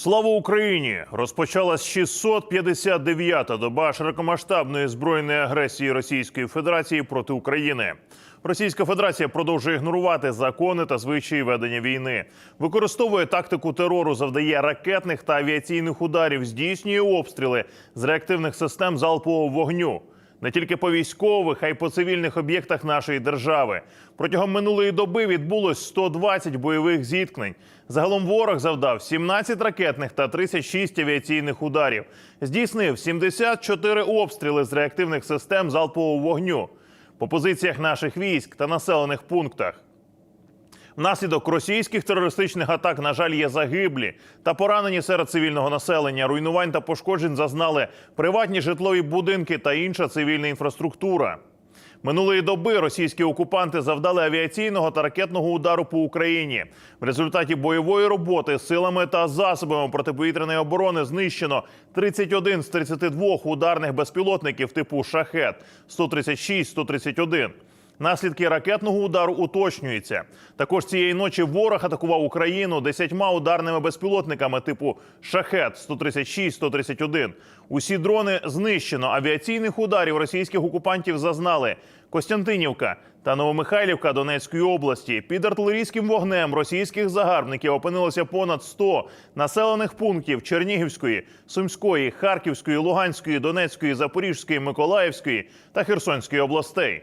Слава Україні! Розпочалась 659-та доба широкомасштабної збройної агресії Російської Федерації проти України. Російська Федерація продовжує ігнорувати закони та звичаї ведення війни, використовує тактику терору, завдає ракетних та авіаційних ударів, здійснює обстріли з реактивних систем залпового вогню не тільки по військових, а й по цивільних об'єктах нашої держави. Протягом минулої доби відбулось 120 бойових зіткнень. Загалом ворог завдав 17 ракетних та 36 авіаційних ударів. Здійснив 74 обстріли з реактивних систем залпового вогню по позиціях наших військ та населених пунктах. Внаслідок російських терористичних атак, на жаль, є загиблі та поранені серед цивільного населення. Руйнувань та пошкоджень зазнали приватні житлові будинки та інша цивільна інфраструктура. Минулої доби російські окупанти завдали авіаційного та ракетного удару по Україні. В результаті бойової роботи силами та засобами протиповітряної оборони знищено 31 з 32 ударних безпілотників типу шахет 136-131. Наслідки ракетного удару уточнюються. Також цієї ночі ворог атакував Україну десятьма ударними безпілотниками типу Шахет 136-131. Усі дрони знищено. Авіаційних ударів російських окупантів зазнали Костянтинівка та Новомихайлівка Донецької області. Під артилерійським вогнем російських загарбників опинилося понад 100 населених пунктів Чернігівської, Сумської, Харківської, Луганської, Донецької, Запорізької, Миколаївської та Херсонської областей.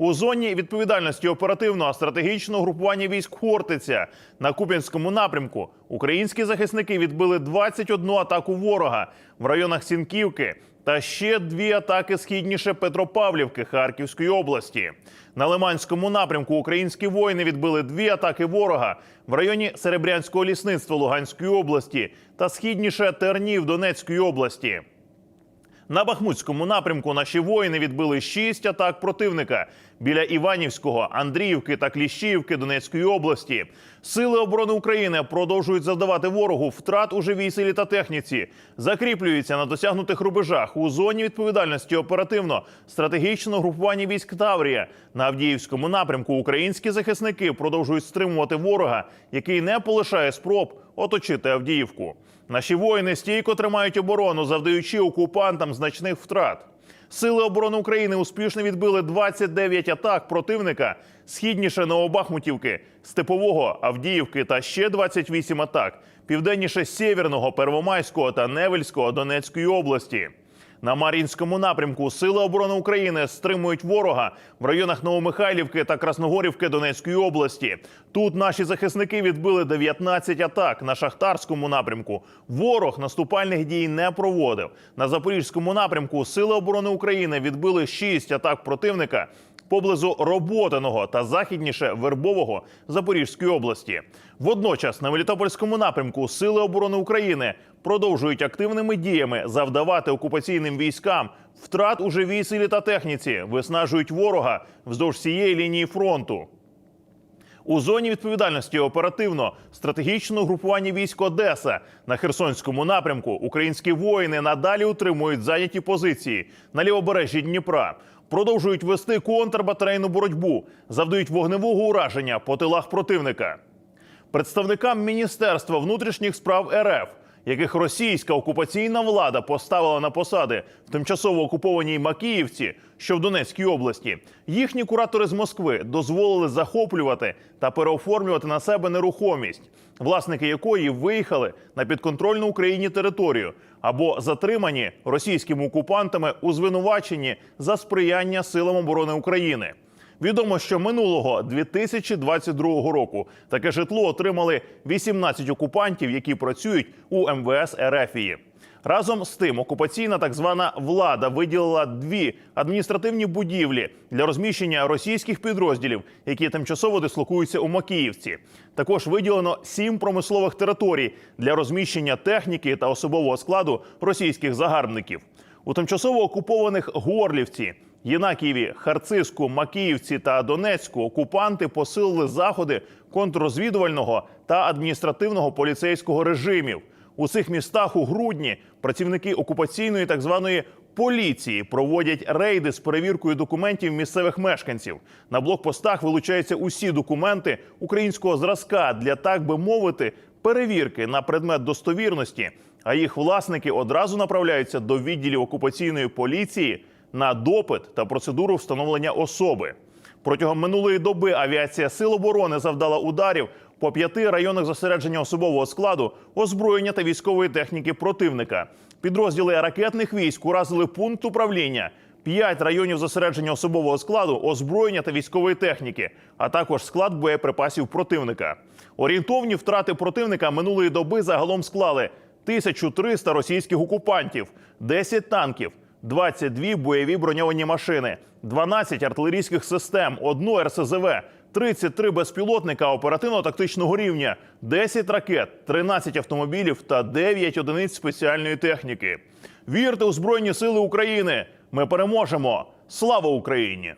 У зоні відповідальності оперативного стратегічного групування військ Хортиця на Куп'янському напрямку українські захисники відбили 21 атаку ворога в районах Сінківки та ще дві атаки східніше Петропавлівки Харківської області. На Лиманському напрямку українські воїни відбили дві атаки ворога в районі Серебрянського лісництва Луганської області та східніше Тернів Донецької області. На Бахмутському напрямку наші воїни відбили шість атак противника біля Іванівського, Андріївки та Кліщіївки Донецької області. Сили оборони України продовжують завдавати ворогу втрат у живій силі та техніці, закріплюються на досягнутих рубежах у зоні відповідальності оперативно стратегічного групування військ Таврія на Авдіївському напрямку. Українські захисники продовжують стримувати ворога, який не полишає спроб оточити Авдіївку. Наші воїни стійко тримають оборону, завдаючи окупантам значних втрат. Сили оборони України успішно відбили 29 атак противника східніше Новобахмутівки, Степового, Авдіївки та ще 28 атак південніше Сєвєрного, Первомайського та Невельського Донецької області. На Мар'їнському напрямку Сили оборони України стримують ворога в районах Новомихайлівки та Красногорівки Донецької області. Тут наші захисники відбили 19 атак на шахтарському напрямку. Ворог наступальних дій не проводив. На запорізькому напрямку Сили оборони України відбили 6 атак противника поблизу Роботиного та західніше Вербового Запорізької області. Водночас на Мелітопольському напрямку Сили оборони України продовжують активними діями завдавати окупаційним військам втрат у живій силі та техніці, виснажують ворога вздовж всієї лінії фронту. У зоні відповідальності оперативно стратегічного групування військ Одеса на Херсонському напрямку українські воїни надалі утримують зайняті позиції на лівобережжі Дніпра, продовжують вести контрбатарейну боротьбу, завдають вогневого ураження по тилах противника. Представникам Міністерства внутрішніх справ РФ, яких російська окупаційна влада поставила на посади в тимчасово окупованій Макіївці, що в Донецькій області, їхні куратори з Москви дозволили захоплювати та переоформлювати на себе нерухомість, власники якої виїхали на підконтрольну Україні територію або затримані російськими окупантами у звинуваченні за сприяння силам оборони України. Відомо, що минулого 2022 року таке житло отримали 18 окупантів, які працюють у МВС Ерефії. Разом з тим, окупаційна так звана влада виділила дві адміністративні будівлі для розміщення російських підрозділів, які тимчасово дислокуються у Макіївці. Також виділено сім промислових територій для розміщення техніки та особового складу російських загарбників. У тимчасово окупованих Горлівці, Єнакієві, Харциску, Макіївці та Донецьку окупанти посилили заходи контррозвідувального та адміністративного поліцейського режимів. У цих містах у грудні працівники окупаційної так званої поліції проводять рейди з перевіркою документів місцевих мешканців. На блокпостах вилучаються усі документи українського зразка для так би мовити перевірки на предмет достовірності. А їх власники одразу направляються до відділів окупаційної поліції на допит та процедуру встановлення особи. Протягом минулої доби авіація Сил оборони завдала ударів по п'яти районах зосередження особового складу, озброєння та військової техніки противника. Підрозділи ракетних військ уразили пункт управління, п'ять районів зосередження особового складу, озброєння та військової техніки, а також склад боєприпасів противника. Орієнтовні втрати противника минулої доби загалом склали 1300 російських окупантів, 10 танків. 22 бойові броньовані машини, 12 артилерійських систем, одну РСЗВ, 33 безпілотника оперативно-тактичного рівня, 10 ракет, 13 автомобілів та 9 одиниць спеціальної техніки. Вірте у Збройні Сили України! Ми переможемо! Слава Україні!